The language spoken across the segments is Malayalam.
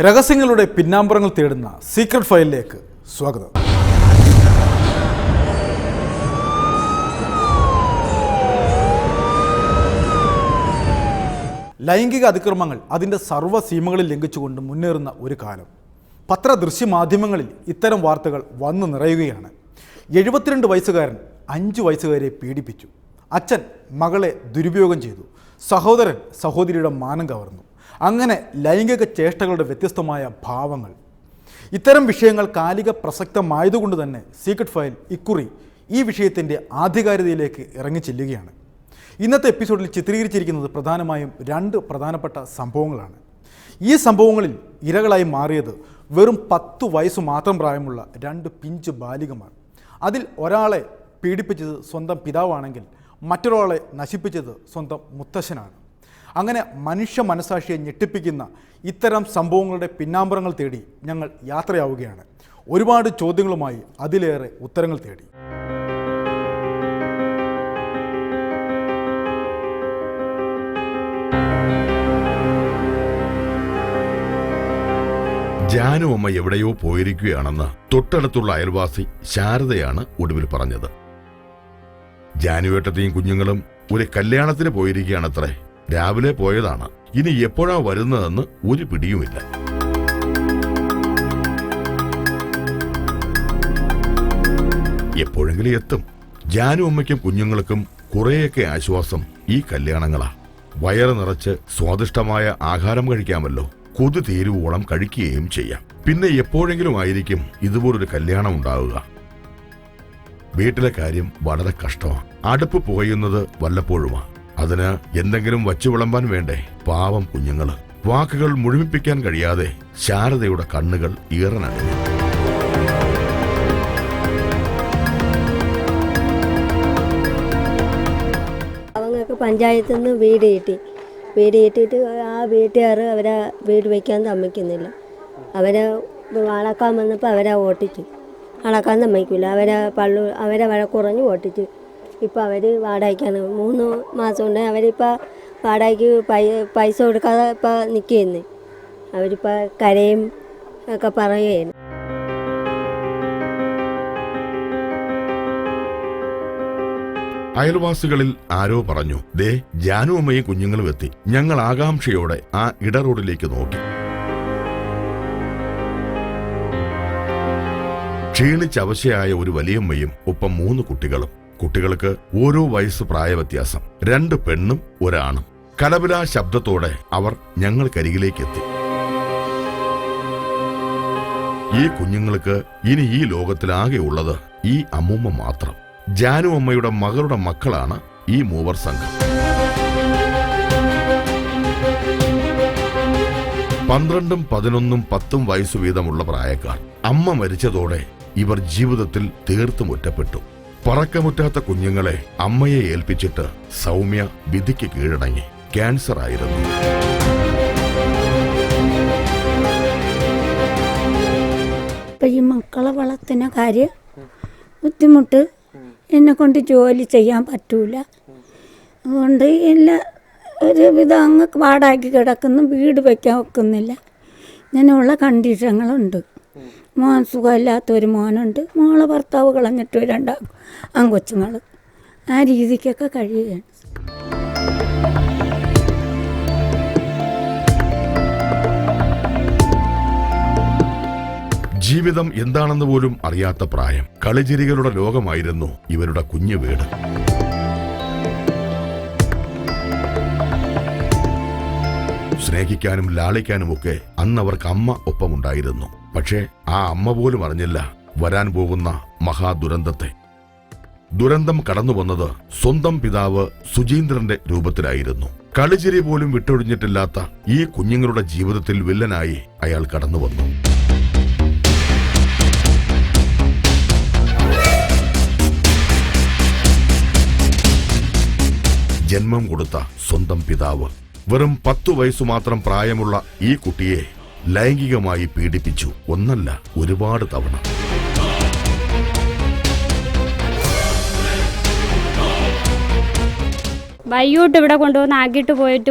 രഹസ്യങ്ങളുടെ പിന്നാമ്പുറങ്ങൾ തേടുന്ന സീക്രട്ട് ഫയലിലേക്ക് സ്വാഗതം. ലൈംഗിക അതിക്രമങ്ങൾ അതിന്റെ സർവസീമകളിൽ ലംഘിച്ചുകൊണ്ട് മുന്നേറുന്ന ഒരു കാലം. പത്ര ദൃശ്യമാധ്യമങ്ങളിൽ ഇത്തരം വാർത്തകൾ വന്നു നിറയുകയാണ്. എഴുപത്തിരണ്ട് വയസ്സുകാരൻ അഞ്ച് വയസ്സുകാരെ പീഡിപ്പിച്ചു. അച്ഛൻ മകളെ ദുരുപയോഗം ചെയ്തു. സഹോദരൻ സഹോദരിയുടെ മാനം കവർന്നു. അങ്ങനെ ലൈംഗിക ചേഷ്ടകളുടെ വ്യത്യസ്തമായ ഭാവങ്ങൾ. ഇത്തരം വിഷയങ്ങൾ കാലിക പ്രസക്തമായതുകൊണ്ട് തന്നെ സീക്രട്ട് ഫയൽ ഇക്കുറി ഈ വിഷയത്തിന്റെ ആധികാരികതയിലേക്ക് ഇറങ്ങിച്ചെല്ലുകയാണ് ഇന്നത്തെ എപ്പിസോഡിൽ ചിത്രീകരിച്ചിരിക്കുന്നത് പ്രധാനമായും രണ്ട് പ്രധാനപ്പെട്ട സംഭവങ്ങളാണ്. ഈ സംഭവങ്ങളിൽ ഇരകളായി മാറിയത് വെറും പത്തു വയസ്സ് മാത്രം പ്രായമുള്ള രണ്ട് പിഞ്ച് ബാലികമാർ. അതിൽ ഒരാളെ പീഡിപ്പിച്ചത് സ്വന്തം പിതാവാണെങ്കിൽ മറ്റൊരാളെ നശിപ്പിച്ചത് സ്വന്തം മുത്തശ്ശനാണ്. അങ്ങനെ മനുഷ്യ മനസാക്ഷിയെ ഞെട്ടിപ്പിക്കുന്ന ഇത്തരം സംഭവങ്ങളുടെ പിന്നാമ്പുറങ്ങൾ തേടി ഞങ്ങൾ യാത്രയാവുകയാണ്. ഒരുപാട് ചോദ്യങ്ങളുമായി അതിലേറെ ഉത്തരങ്ങൾ തേടി. ജാനു അമ്മ എവിടെയോ പോയിരിക്കുകയാണെന്ന് തൊട്ടടുത്തുള്ള അയൽവാസി ശാരദയാണ് ഒടുവിൽ പറഞ്ഞത്. ജാനുവേട്ടത്തെയും കുഞ്ഞുങ്ങളും ഒരു കല്യാണത്തിന് പോയിരിക്കുകയാണത്രേ. രാവിലെ പോയതാണ്. ഇനി എപ്പോഴാ വരുന്നതെന്ന് ഒരു പിടിയുമില്ല. എപ്പോഴെങ്കിലും എത്തും. ജാനു അമ്മയ്ക്കും കുഞ്ഞുങ്ങൾക്കും കുറേയൊക്കെ ആശ്വാസം ഈ കല്യാണങ്ങളാ. വയറ് നിറച്ച് സ്വാദിഷ്ടമായ ആഹാരം കഴിക്കാമല്ലോ. കൊതു തീരുവോളം കഴിക്കുകയും ചെയ്യാം. പിന്നെ എപ്പോഴെങ്കിലും ആയിരിക്കും ഇതുപോലൊരു കല്യാണം ഉണ്ടാവുക. വീട്ടിലെ കാര്യം വളരെ കഷ്ടമാണ് അടുപ്പ് പുകയുന്നത് വല്ലപ്പോഴുമാ. അതിന് എന്തെങ്കിലും വച്ചു വിളമ്പാൻ വേണ്ടേ? പാവം കുഞ്ഞുങ്ങൾ. വാക്കുകൾ മുഴുമിപ്പിക്കാൻ കഴിയാതെ ശാരദയുടെ കണ്ണുകൾ ഈറനണിഞ്ഞു അവങ്ങൾക്ക് പഞ്ചായത്തിൽ നിന്ന് വീട് കിട്ടി. വീട് കിട്ടിയിട്ട് ആ വീട്ടുകാർ അവരെ വീട് വയ്ക്കാൻ സമ്മതിക്കുന്നില്ല. അവരെ അളക്കാൻ വന്നപ്പോൾ അവരെ ഓട്ടിച്ചു അളക്കാൻ സമ്മതിക്കില്ല അവരെ പള്ളു അവരെ വഴക്കുറഞ്ഞ് ഓട്ടിച്ചു ഇപ്പോൾ അവർ വാടകയ്ക്കാണ്. മൂന്ന് മാസം കൊണ്ട് അവരിപ്പോൾ വാടകയ്ക്ക് പൈസ കൊടുക്കാതെ ഇപ്പോൾ നിൽക്കുന്നു അവരിപ്പോൾ കരയും ഒക്കെ പറയുകയാണ് അയൽവാസികളിൽ ആരോ പറഞ്ഞു ദേ ജാനു അമ്മയും കുഞ്ഞുങ്ങളും എത്തി. ഞങ്ങൾ ആകാംക്ഷയോടെ ആ ഇട റോഡിലേക്ക് നോക്കി. ക്ഷീണിച്ചവശയായ ഒരു വലിയമ്മയും ഒപ്പം മൂന്ന് കുട്ടികളും കുട്ടികൾക്ക് ഓരോ വയസ്സ് പ്രായവ്യത്യാസം. രണ്ട് പെണ്ണും ഒരാണും. കലപിലാ ശബ്ദത്തോടെ അവർ ഞങ്ങൾക്കരികിലേക്ക് എത്തി ഈ കുഞ്ഞുങ്ങൾക്ക് ഇനി ഈ ലോകത്തിലാകെ ഉള്ളത് ഈ അമ്മൂമ്മ മാത്രം. ജാനു അമ്മയുടെ മകളുടെ മക്കളാണ് ഈ മൂവർ സംഘം. പന്ത്രണ്ടും പതിനൊന്നും പത്തും വയസ്സു വീതമുള്ള പ്രായക്കാർ അമ്മ മരിച്ചതോടെ ഇവർ ജീവിതത്തിൽ തീർത്തും ഒറ്റപ്പെട്ടു. പറക്കമുറ്റാത്ത കുഞ്ഞുങ്ങളെ അമ്മയെ ഏൽപ്പിച്ചിട്ട് സൗമ്യ വിധിക്ക് കീഴടങ്ങി. ക്യാൻസർ ആയിരുന്നു. ഈ മക്കളെ വളർത്തുന്ന കാര്യം ബുദ്ധിമുട്ട്. എന്നെ കൊണ്ട് ജോലി ചെയ്യാൻ പറ്റൂല. അതുകൊണ്ട് എല്ലാ ഒരുവിധം അങ്ങ് പാടാക്കി കിടക്കുന്നു വീട് വയ്ക്കാൻ വെക്കുന്നില്ല ഇങ്ങനെയുള്ള കണ്ടീഷനുകളുണ്ട്. മോൻ സുഖമില്ലാത്ത ഒരു മോനുണ്ട്. മോളെ ഭർത്താവ് കളഞ്ഞിട്ട് രണ്ടാം ആൺകൊച്ചുങ്ങൾ ആ രീതിക്കൊക്കെ കഴിയുകയാണ്. ജീവിതം എന്താണെന്ന് പോലും അറിയാത്ത പ്രായം. കളിചിരികളുടെ ലോകമായിരുന്നു ഇവരുടെ കുഞ്ഞു വീട്. സ്നേഹിക്കാനും ലാളിക്കാനുമൊക്കെ അന്ന് അവർക്ക് അമ്മ ഒപ്പമുണ്ടായിരുന്നു. പക്ഷേ ആ അമ്മ പോലും അറിഞ്ഞില്ല വരാൻ പോകുന്ന മഹാദുരന്തത്തെ. ദുരന്തം കടന്നു വന്നത് സ്വന്തം പിതാവ് സുജീന്ദ്രന്റെ രൂപത്തിലായിരുന്നു. കളിചിരി പോലും വിട്ടൊഴിഞ്ഞിട്ടില്ലാത്ത ഈ കുഞ്ഞുങ്ങളുടെ ജീവിതത്തിൽ വില്ലനായി അയാൾ കടന്നു വന്നു ജന്മം കൊടുത്ത സ്വന്തം പിതാവ്. വെറും പത്തു വയസ്സു മാത്രം പ്രായമുള്ള ഈ കുട്ടിയെ ലൈംഗികമായി പീഡിപ്പിച്ചു. ഒന്നല്ല ഒരുപാട് തവണ. വൈകിട്ട് ഇവിടെ കൊണ്ടുവന്ന് ആക്കിയിട്ട് പോയിട്ട്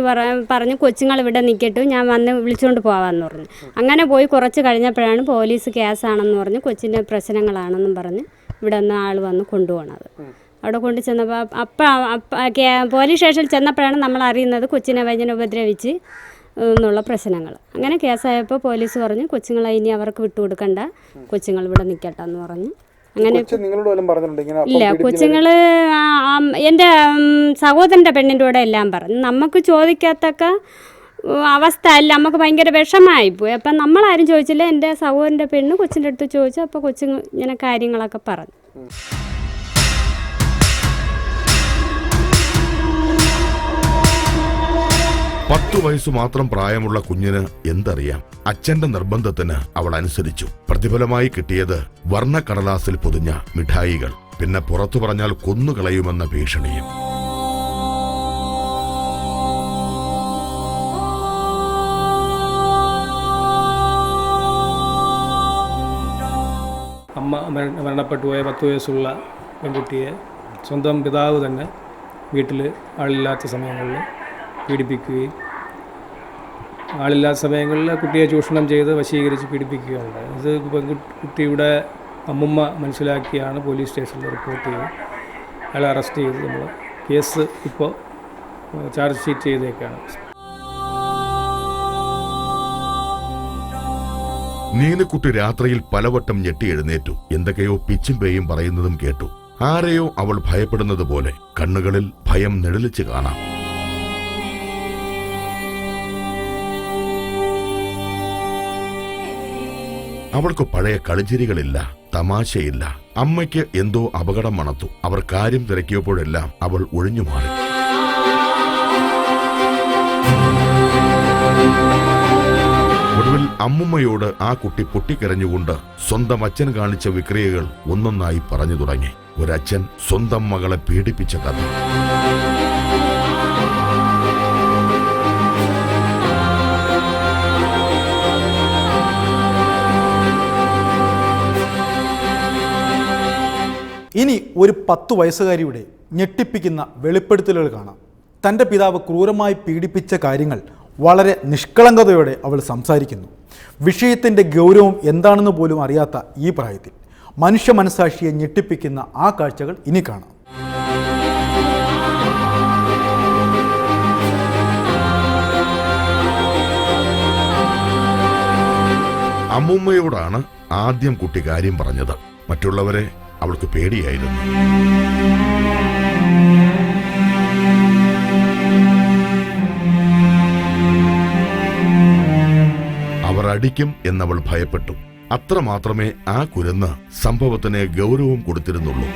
പറഞ്ഞു കൊച്ചുങ്ങൾ ഇവിടെ നിൽക്കട്ടു ഞാൻ വന്ന് വിളിച്ചുകൊണ്ട് പോകാമെന്ന് പറഞ്ഞു. അങ്ങനെ പോയി കുറച്ച് കഴിഞ്ഞപ്പോഴാണ് പോലീസ് കേസാണെന്ന് പറഞ്ഞ് കൊച്ചിന്റെ പ്രശ്നങ്ങളാണെന്നും പറഞ്ഞ് ഇവിടെ നിന്ന് ആൾ വന്ന് കൊണ്ടുപോകണത് അവിടെ കൊണ്ട് ചെന്നപ്പോൾ അപ്പം പോലീസ് സ്റ്റേഷനിൽ ചെന്നപ്പോഴാണ് നമ്മൾ അറിയുന്നത് കൊച്ചിനെ വൈദ്യനെ ഉപദ്രവിച്ച് എന്നുള്ള പ്രശ്നങ്ങൾ. അങ്ങനെ കേസായപ്പോൾ പോലീസ് പറഞ്ഞു കൊച്ചുങ്ങളെ ഇനി അവർക്ക് വിട്ടുകൊടുക്കണ്ട. കൊച്ചുങ്ങൾ ഇവിടെ നിൽക്കട്ടെ എന്ന് പറഞ്ഞു. അങ്ങനെ ഇല്ല കൊച്ചുങ്ങൾ എന്റെ സഹോദരന്റെ പെണ്ണിന്റെ കൂടെ എല്ലാം പറഞ്ഞു. നമുക്ക് ചോദിക്കാത്തക്ക അവസ്ഥ അല്ല. നമുക്ക് ഭയങ്കര വിഷമമായിപ്പോയി അപ്പം നമ്മളാരും ചോദിച്ചില്ല. എന്റെ സഹോദരന്റെ പെണ്ണ് കൊച്ചിന്റെ അടുത്ത് ചോദിച്ചു. അപ്പോൾ കൊച്ചു ഇങ്ങനെ കാര്യങ്ങളൊക്കെ പറഞ്ഞു. പത്തു വയസ്സ് മാത്രം പ്രായമുള്ള കുഞ്ഞിന് എന്തറിയാം? അച്ഛന്റെ നിർബന്ധത്തിന് അവൾ അനുസരിച്ചു. പ്രതിഫലമായി കിട്ടിയത് വർണക്കടലാസിൽ പൊതിഞ്ഞ മിഠായികൾ. പിന്നെ പുറത്തു പറഞ്ഞാൽ കൊന്നുകളയുമെന്ന ഭീഷണിയും. അമ്മ മര- മരണപ്പെട്ടു പോയ പത്ത് വയസ്സുള്ള പെൺകുട്ടിയെ സ്വന്തം പിതാവ് തന്നെ വീട്ടിൽ ആളില്ലാത്ത സമയങ്ങളിൽ പീഡിപ്പിക്കുകയും ആളില്ലാത്ത സമയങ്ങളിൽ കുട്ടിയെ ചൂഷണം ചെയ്ത് വശീകരിച്ച് പീഡിപ്പിക്കുകയുണ്ട്. ഇത് കുട്ടിയുടെ അമ്മുമ്മ മനസ്സിലാക്കിയാണ് പോലീസ് സ്റ്റേഷനിൽ റിപ്പോർട്ട് ചെയ്ത് അയാളെ അറസ്റ്റ് ചെയ്ത് നമ്മൾ കേസ് ഇപ്പോൾ ചാർജ് ഷീറ്റ് ചെയ്തേക്കാണ്. നീനക്കുട്ടി രാത്രിയിൽ പലവട്ടം ഞെട്ടി എഴുന്നേറ്റു. എന്തൊക്കെയോ പിച്ചും പേയും പറയുന്നതും കേട്ടു. ആരെയോ അവൾ ഭയപ്പെടുന്നത് പോലെ കണ്ണുകളിൽ ഭയം നിഴലിച്ച് കാണാം. അവൾക്ക് പഴയ കളിചിരികളില്ല തമാശയില്ല. അമ്മയ്ക്ക് എന്തോ അപകടം മണത്തു. അവർ കാര്യം തിരക്കിയപ്പോഴെല്ലാം അവൾ ഒഴിഞ്ഞു മാറി. ഒടുവിൽ അമ്മുമ്മയോട് ആ കുട്ടി പൊട്ടിക്കരഞ്ഞുകൊണ്ട് സ്വന്തം അച്ഛൻ കാണിച്ച വിക്രിയകൾ ഒന്നൊന്നായി പറഞ്ഞു തുടങ്ങി. ഒരച്ഛൻ സ്വന്തം മകളെ പീഡിപ്പിച്ച കഥ. ഇനി ഒരു പത്തു വയസ്സുകാരിയുടെ ഞെട്ടിപ്പിക്കുന്ന വെളിപ്പെടുത്തലുകൾ കാണാം. തന്റെ പിതാവ് ക്രൂരമായി പീഡിപ്പിച്ച കാര്യങ്ങൾ വളരെ നിഷ്കളങ്കതയോടെ അവൾ സംസാരിക്കുന്നു. വിഷയത്തിന്റെ ഗൗരവം എന്താണെന്ന് പോലും അറിയാത്ത ഈ പ്രായത്തിൽ മനുഷ്യ മനസാക്ഷിയെ ഞെട്ടിപ്പിക്കുന്ന ആ കാഴ്ചകൾ ഇനി കാണാം. അമ്മുമ്മയോടാണ് ആദ്യം കുട്ടി കാര്യം പറഞ്ഞത്. മറ്റുള്ളവരെ അവൾക്ക് പേടിയായിരുന്നു. അവർ അടിക്കും എന്നവൾ ഭയപ്പെട്ടു. അത്രമാത്രമേ ആ കുരുന്ന് സംഭവത്തിന് ഗൗരവം കൊടുത്തിരുന്നുള്ളൂ.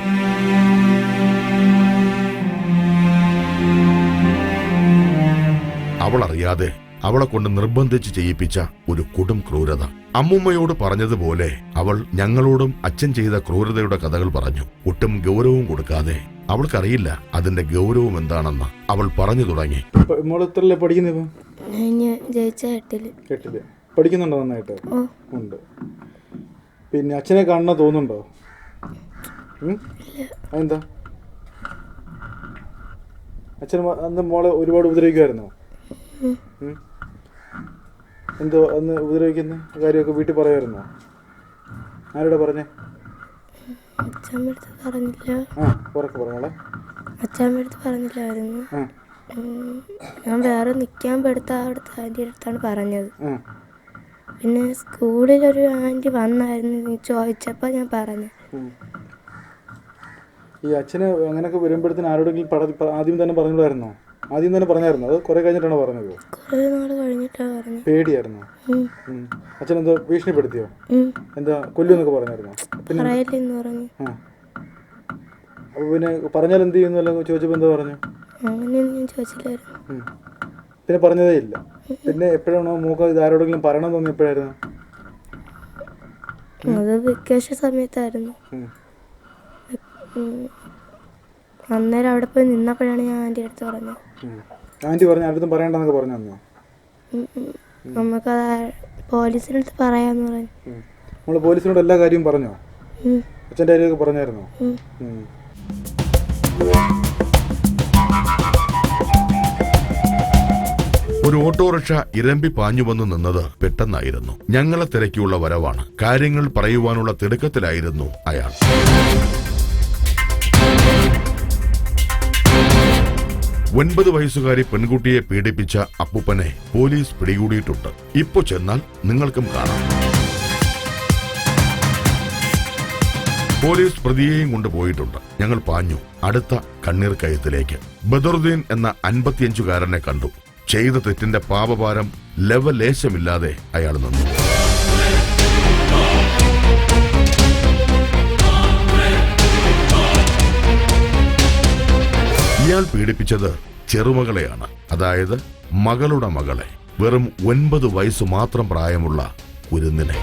അവൾ അറിയാതെ അവളെ കൊണ്ട് നിർബന്ധിച്ച് ചെയ്യിപ്പിച്ച ഒരു കൊടും ക്രൂരത. അമ്മുമ്മയോട് പറഞ്ഞതുപോലെ അവൾ ഞങ്ങളോടും അച്ഛൻ ചെയ്ത ക്രൂരതയുടെ കഥകൾ പറഞ്ഞു. ഒട്ടും ഗൗരവവും കൊടുക്കാതെ അവൾക്കറിയില്ല അതിന്റെ ഗൗരവം എന്താണെന്ന് അവൾ പറഞ്ഞു തുടങ്ങി. പഠിക്കുന്നുണ്ടോ നന്നായിട്ട്? ഉണ്ട്. പിന്നെ അച്ഛനെ കാണണ തോന്നുന്നുണ്ടോ? അതെന്താ? അച്ഛൻ അന്ന് മോളെ ഒരുപാട് ഉപദ്രവിക്കുമായിരുന്നോ? എന്തോ അന്ന് ഉപദ്രവിക്കുന്ന കാര്യമൊക്കെ വീട്ടിൽ പറയായിരുന്നോ? ആരോടെ പറഞ്ഞേ? അച്ഛൻ അടുത്ത് പറഞ്ഞില്ല. ആ ഉറക്കെ പറഞ്ഞോളെ അച്ഛമ്മ അടുത്ത് പറഞ്ഞില്ലായിരുന്നു. ആ. ഉം, ഞാൻ വേറെ നിൽക്കാൻ പെടുത്ത അവിടുത്തെ അടുത്താണ് പറഞ്ഞത്. ആ. പിന്നെ സ്കൂളിലൊരു ആന്റി വന്നായിരുന്നു നീ ചോദിച്ചപ്പോൾ ഞാൻ പറഞ്ഞു. ഉം. ഈ അച്ഛന് അങ്ങനെയൊക്കെ വരുമ്പോഴത്തേന് ആരോടെങ്കിലും പട പ- ആദ്യം തന്നെ പറഞ്ഞിടായിരുന്നോ ആദ്യം തന്നെ പറഞ്ഞായിരുന്നു. അത് കുറെ കഴിഞ്ഞിട്ടാണോ പറഞ്ഞത്? കുറേ നാൾ കഴിഞ്ഞിട്ടാണ് പറഞ്ഞത്. പേടിയായിരുന്നു. അച്ഛൻ എന്തോ ഭീഷണിപ്പെടുത്തിയോ? എന്താ കൊല്ലുന്നൊക്കെ പറഞ്ഞായിരുന്നു? പിന്നെ പറയില്ലെന്ന് പറഞ്ഞു. ആ. അപ്പോൾ പിന്നെ പറഞ്ഞാൽ എന്ത് ചെയ്യുന്നു? ചോദിച്ചപ്പോ എന്താ പറഞ്ഞു? അങ്ങനെയൊന്നും ഞാൻ ചോദിച്ചില്ലായിരുന്നു. ഉം. പിന്നെ പറഞ്ഞതേ ഇല്ല. പിന്നെ എപ്പോഴാണോ മൂക്ക ഇത് ആരോടെങ്കിലും പറയണം തോന്നി എപ്പോഴായിരുന്നു അത് വെക്കേഷൻ സമയത്തായിരുന്നു. ഉം. ഉം. അന്നേരം അവിടെ പോയി നിന്നപ്പോഴാണ് ഞാൻ ആന്റി അടുത്ത് പറഞ്ഞത്. ആന്റി ആന്റി പറഞ്ഞു ആരുടെ പറയണ്ടെന്നൊക്കെ പറഞ്ഞു തന്നോ നമുക്ക് പോലീസിനടുത്ത് അടുത്ത് പറയാമെന്ന് പറഞ്ഞു. നമ്മൾ പോലീസിനോട് എല്ലാ കാര്യവും പറഞ്ഞോ? അച്ഛന്റെ അച്ഛന്റെ കാര്യമൊക്കെ പറഞ്ഞായിരുന്നോ. ഒരു ഓട്ടോറിക്ഷ ഇരമ്പി പാഞ്ഞു വന്നു നിന്നത് പെട്ടെന്നായിരുന്നു. ഞങ്ങളെ തിരക്കിയുള്ള വരവാണ്. കാര്യങ്ങൾ പറയുവാനുള്ള തിടുക്കത്തിലായിരുന്നു അയാൾ. ഒൻപത് വയസ്സുകാരി പെൺകുട്ടിയെ പീഡിപ്പിച്ച അപ്പൂപ്പനെ പോലീസ് പിടികൂടിയിട്ടുണ്ട്. ഇപ്പൊ ചെന്നാൽ നിങ്ങൾക്കും കാണാം. പോലീസ് പ്രതിയെയും കൊണ്ടുപോയിട്ടുണ്ട് ഞങ്ങൾ പാഞ്ഞു. അടുത്ത കണ്ണീർ കയത്തിലേക്ക്. ബദറുദ്ദീൻ എന്ന അൻപത്തിയഞ്ചുകാരനെ കണ്ടു. ചെയ്ത തെറ്റിന്റെ പാപഭാരം ലവലേശമില്ലാതെ അയാൾ നിന്നു. ഇയാൾ പീഡിപ്പിച്ചത് ചെറുമകളെയാണ്. അതായത് മകളുടെ മകളെ. വെറും ഒൻപത് വയസ്സ് മാത്രം പ്രായമുള്ള കുരുന്നിനെ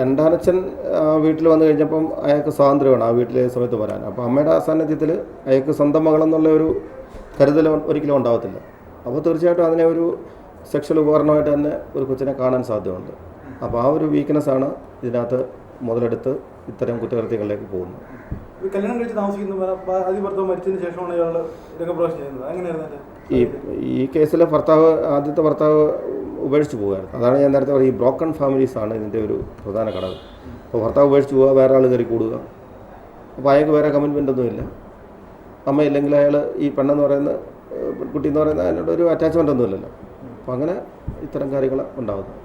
രണ്ടാനച്ഛൻ വീട്ടിൽ വന്നു കഴിഞ്ഞപ്പം അയാൾക്ക് സ്വാതന്ത്ര്യമാണ് ആ വീട്ടിലെ സമയത്ത് വരാൻ അപ്പോൾ അമ്മയുടെ സാന്നിധ്യത്തിൽ അയാൾക്ക് സ്വന്തം മകളെന്നുള്ള ഒരു കരുതൽ ഒരിക്കലും ഉണ്ടാവത്തില്ല. അപ്പോൾ തീർച്ചയായിട്ടും അതിനെ ഒരു സെക്ഷൽ ഉപകരണമായിട്ട് തന്നെ ഒരു കൊച്ചിനെ കാണാൻ സാധ്യതയുണ്ട്. അപ്പോൾ ആ ഒരു വീക്ക്നെസ്സാണ് ഇതിനകത്ത് മുതലെടുത്ത് ഇത്തരം കുറ്റകൃത്യങ്ങളിലേക്ക് പോകുന്നത്. ഈ കല്യാണം കഴിച്ച് താമസിക്കുന്ന ആദ്യ ഭർത്താവ് മരിച്ചതിന് ശേഷമാണ് ഇയാൾ രംഗപ്രവേശം ചെയ്യുന്നത്. അങ്ങനെയായിരുന്നു ഈ ഈ കേസിലെ ഭർത്താവ് ആദ്യത്തെ ഭർത്താവ് ഉപേക്ഷിച്ച് പോകുമായിരുന്നു അതാണ് ഞാൻ നേരത്തെ പറഞ്ഞത് ഈ ബ്രോക്കൺ ഫാമിലീസ് ആണ് ഇതിന്റെ ഒരു പ്രധാന ഘടകം. അപ്പോൾ ഭർത്താവ് ഉപേക്ഷിച്ച് പോവുക വേറെ ആൾ കയറി കൂടുക. അപ്പോൾ അയാൾക്ക് വേറെ കമ്മിറ്റ്മെന്റ് ഒന്നുമില്ല അമ്മയില്ലെങ്കിൽ അയാൾ ഈ പെണ്ണെന്ന് പറയുന്ന പെൺകുട്ടി എന്ന് പറയുന്ന അതിനോട് ഒരു അറ്റാച്ച്മെന്റ് ഒന്നുമില്ലല്ലോ അപ്പോൾ അങ്ങനെ ഇത്തരം കാര്യങ്ങൾ ഉണ്ടാകുന്നത്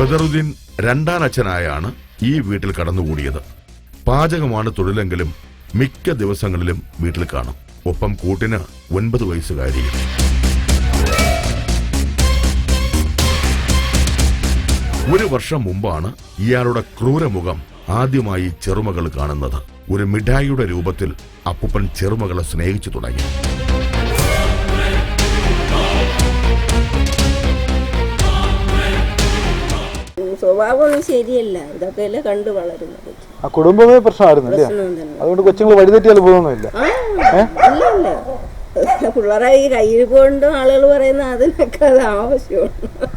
ബദറുദ്ദീൻ രണ്ടാം അച്ഛനായാണ് ഈ വീട്ടിൽ കടന്നുകൂടിയത്. പാചകമാണ് തൊഴിലെങ്കിലും മിക്ക ദിവസങ്ങളിലും വീട്ടിൽ കാണും. ഒപ്പം കൂട്ടിന് ഒൻപത് വയസ്സുകാരിയും. ഒരു വർഷം മുമ്പാണ് ഇയാളുടെ ക്രൂരമുഖം ആദ്യമായി ചെറുമകൾ കാണുന്നത്. ഒരു മിഠായിയുടെ രൂപത്തിൽ അപ്പുപ്പൻ ചെറുമകളെ സ്നേഹിച്ചു തുടങ്ങി. സ്വഭാവമൊന്നും ശരിയല്ല. ഇതൊക്കെ അല്ലേ കണ്ടു വളരുന്നത്. ആ കുടുംബമേ പ്രശ്നമായിരുന്നു അല്ലേ പ്രശ്നം തന്നെ അതുകൊണ്ട് കൊച്ചുങ്ങൾ വഴിതെറ്റിയാൽ പോകുന്നില്ല ആ പിള്ളേരെ ഈ കയ്യിൽ കൊണ്ടും ആളുകൾ പറയുന്ന അതിനൊക്കെ അത് ആവശ്യമാണ്.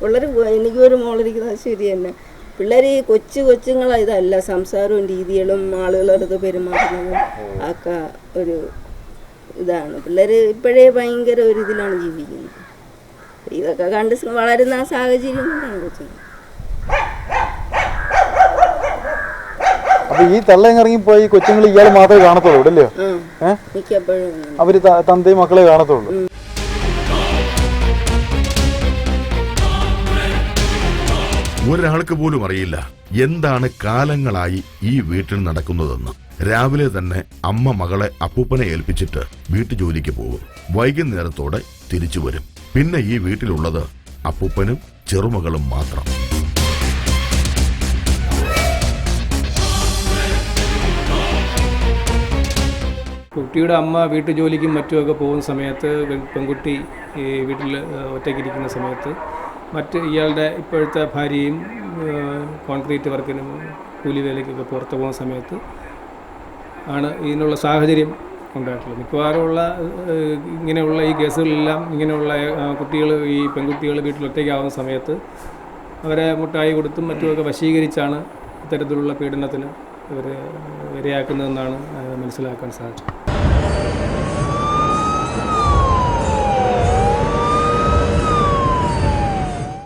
പിള്ളേർ എനിക്ക് ഒരു മോളിരിക്കുന്നത് ശരി തന്നെ. പിള്ളേർ ഈ കൊച്ചു കൊച്ചുങ്ങളെ ഇതല്ല സംസാരവും രീതികളും ആളുകളുടെ അടുത്ത് പെരുമാറുന്നതും ഒക്കെ ഒരു ഇതാണ്. പിള്ളേർ ഇപ്പോഴേ ഭയങ്കര ഒരു ഇതിലാണ് ജീവിക്കുന്നത്. ഇതൊക്കെ കണ്ട് വളരുന്ന ആ സാഹചര്യം കൊണ്ടാണ് കൊച്ചുങ്ങൾ അപ്പൊ ഈ തള്ളയും ഇറങ്ങിപ്പോയി കൊച്ചുങ്ങൾ ഇയാൾ മാത്രമേ കാണത്തുള്ളൂ ഇല്ലയോ അവർ തന്തയും മക്കളെ കാണത്തുള്ളൂ. ഒരാൾക്ക് പോലും അറിയില്ല എന്താണ് കാലങ്ങളായി ഈ വീട്ടിൽ നടക്കുന്നതെന്ന്. രാവിലെ തന്നെ അമ്മ മകളെ അപ്പൂപ്പനെ ഏൽപ്പിച്ചിട്ട് വീട്ടു ജോലിക്ക് പോകും. വൈകുന്നേരത്തോടെ തിരിച്ചു വരും. പിന്നെ ഈ വീട്ടിലുള്ളത് അപ്പൂപ്പനും ചെറുമകളും മാത്രം. കുട്ടിയുടെ അമ്മ വീട്ടുജോലിക്കും മറ്റുമൊക്കെ പോകുന്ന സമയത്ത് പെൺകുട്ടി ഈ വീട്ടിൽ ഒറ്റയ്ക്കിരിക്കുന്ന സമയത്ത് മറ്റ് ഇയാളുടെ ഇപ്പോഴത്തെ ഭാര്യയും കോൺക്രീറ്റ് വർക്കിനും കൂലി വേലയ്ക്കൊക്കെ പുറത്തു പോകുന്ന സമയത്ത് ആണ് ഇതിനുള്ള സാഹചര്യം ഉണ്ടായിട്ടുള്ളത്. മിക്കവാറുമുള്ള ഇങ്ങനെയുള്ള ഈ കേസുകളിലെല്ലാം ഇങ്ങനെയുള്ള കുട്ടികൾ ഈ പെൺകുട്ടികൾ വീട്ടിൽ ഒറ്റയ്ക്കാവുന്ന സമയത്ത് അവരെ മുട്ടായി കൊടുത്തും മറ്റുമൊക്കെ വശീകരിച്ചാണ് ഇത്തരത്തിലുള്ള പീഡനത്തിന് ഇവർ ഇരയാക്കുന്നതെന്നാണ് മനസ്സിലാക്കാൻ സാധിച്ചത്.